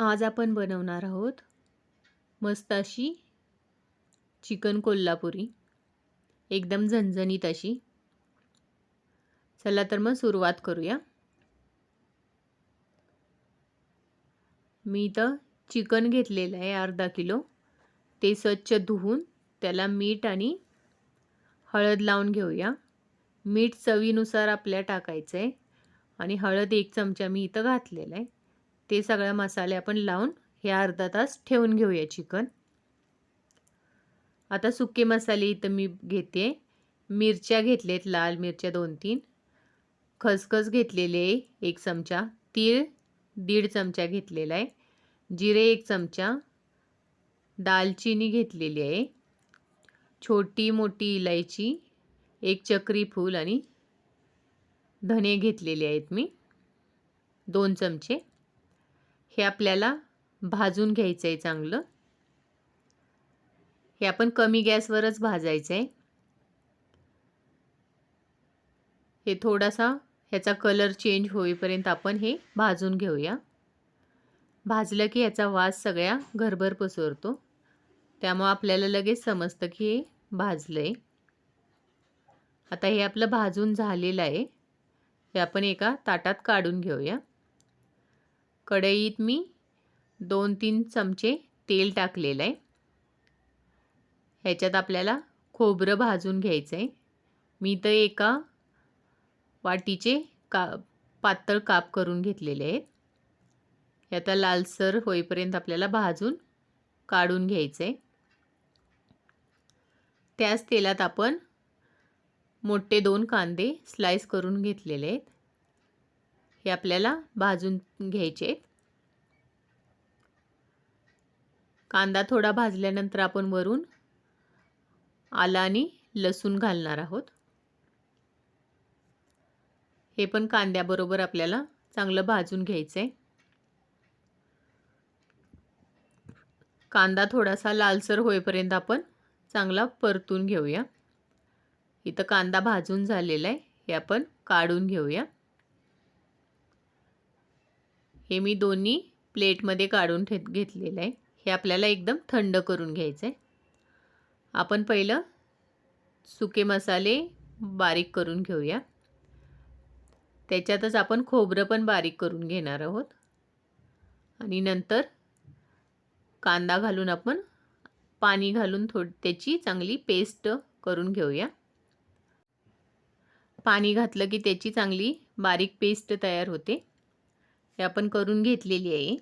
आज आपण बनवणार आहोत मस्त अशी चिकन कोल्हापुरी. एकदम झणझणीत अशी. चला तर मग सुरुवात करूया. मी इथं चिकन घेतलेलं आहे अर्धा किलो. ते स्वच्छ धुवून त्याला मीठ आणि हळद लावून घेऊया. मीठ चवीनुसार आपल्या टाकायचं आहे आणि हळद एक चमचा मी इथं घातलेला आहे. ते सगळे मसाले आपण लावून हे अर्धा तास ठेवून घेऊया चिकन. आता सुके मसाले इथं मी घेते. मिरच्या घेतलेत लाल मिरच्या दोन तीन खसखस घेतलेले आहे एक चमचा. तीळ दीड चमचा घेतलेला आहे. जिरे एक चमचा. दालचिनी घेतलेली आहे. छोटी मोठी इलायची एक चक्री फूल आणि धने घेतलेले आहेत मी. दोन चमचे. हे आपल्याला भाजून घ्यायचं आहे चांगलं. हे आपण कमी गॅसवरच भाजायचं आहे हे थोडासा ह्याचा कलर चेंज होईपर्यंत आपण हे भाजून घेऊया. भाजलं की ह्याचा वास सगळ्या घरभर पसरतो. त्यामुळं आपल्याला लगेच समजतं की हे भाजलं आहे आता हे आपलं भाजून झालेलं आहे. हे आपण एका ताटात काढून घेऊया. कढईत मी दोन तीन चमचे तेल टाकलेलं आहे ह्याच्यात आपल्याला खोबरं भाजून घ्यायचं आहे मी तर एका वाटीचे का पातळ काप करून घेतलेले आहेत. हे आता लालसर होईपर्यंत आपल्याला भाजून काढून घ्यायचं आहे त्याच तेलात आपण मोठे दोन कांदे स्लाइस करून घेतलेले आहेत. हे आपल्याला भाजून घ्यायचे. कांदा थोडा भाजल्यानंतर आपण वरून आला आणि लसूण घालणार आहोत. हे पण कांद्याबरोबर आपल्याला चांगलं भाजून घ्यायचं आहे कांदा थोडासा लालसर होईपर्यंत आपण चांगला परतून घेऊया. इथं कांदा भाजून झालेला आहे हे आपण काढून घेऊया. हे मी दोन्ही प्लेटमध्ये काढून ठे घेतलेलं आहे. हे आपल्याला एकदम थंड करून घ्यायचं आहे आपण पहिलं सुके मसाले बारीक करून घेऊया. त्याच्यातच आपण खोबरं पण बारीक करून घेणार आहोत. आणि नंतर कांदा घालून आपण पाणी घालून थोड त्याची चांगली पेस्ट करून घेऊया. पाणी घातलं की त्याची चांगली बारीक पेस्ट तयार होते. हे आपण करून घेतलेली आहे.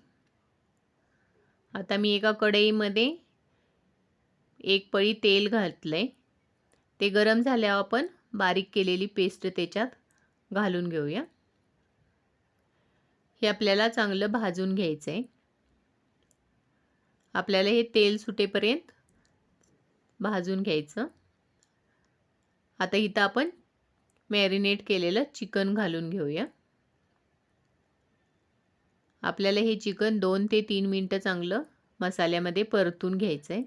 आता मी एका कढईमध्ये एक पळी तेल घातलं आहे ते गरम झाल्यावर आपण बारीक केलेली पेस्ट त्याच्यात घालून घेऊया. हे आपल्याला चांगलं भाजून घ्यायचं आहे आपल्याला हे तेल सुटेपर्यंत भाजून घ्यायचं. आता इथं आपण मॅरिनेट केलेलं चिकन घालून घेऊया. आपल्याला हे चिकन दोन ते तीन मिनटं चांगलं मसाल्यामध्ये परतून घ्यायचं आहे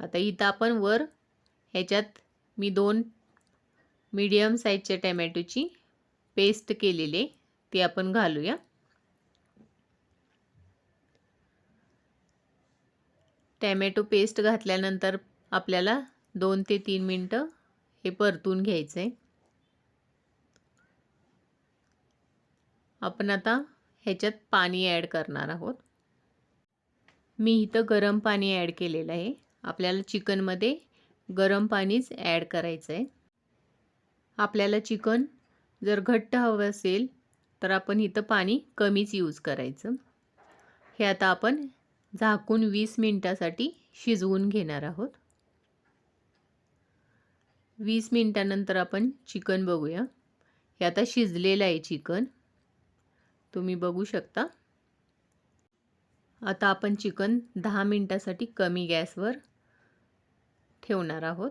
आता इथं आपण वर ह्याच्यात मी दोन मीडियम साईजच्या टॅमॅटोची पेस्ट केलेले ती आपण घालूया. टॅमॅटो पेस्ट घातल्यानंतर आपल्याला दोन ते तीन मिनटं हे परतून घ्यायचं आहे आपण आता ह्याच्यात पाणी ॲड करणार आहोत. मी इथं गरम पाणी ॲड केलेलं आहे. आपल्याला चिकनमध्ये गरम पाणीच ॲड करायचं आहे आपल्याला चिकन जर घट्ट हवं असेल तर आपण इथं पाणी कमीच यूज करायचं. हे आता आपण झाकून वीस मिनटासाठी शिजवून घेणार आहोत. वीस मिनटानंतर आपण चिकन बघूया. हे आता शिजलेलं आहे चिकन. तुम्ही बघू शकता. आता आपण चिकन दहा मिनटासाठी कमी गॅसवर ठेवणार आहोत.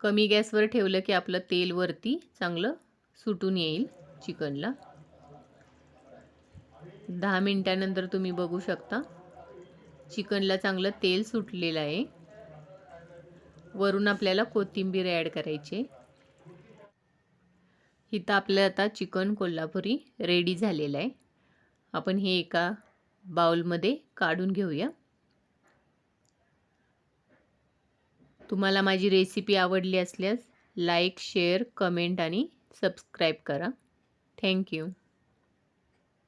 कमी गॅसवर ठेवलं की आपलं तेल वरती चांगलं सुटून येईल चिकनला. दहा मिनटानंतर तुम्ही बघू शकता. चिकनला चांगलं तेल सुटलेलं आहे. वरून आपल्याला कोथिंबीर ॲड करायची इथं आपलं आता चिकन कोल्हापुरी रेडी झालेलं आहे. आपण हे एका बाउलमध्ये काढून घेऊया. तुम्हाला माझी रेसिपी आवडली असल्यास लाईक शेअर कमेंट आणि सबस्क्राईब करा. Thank you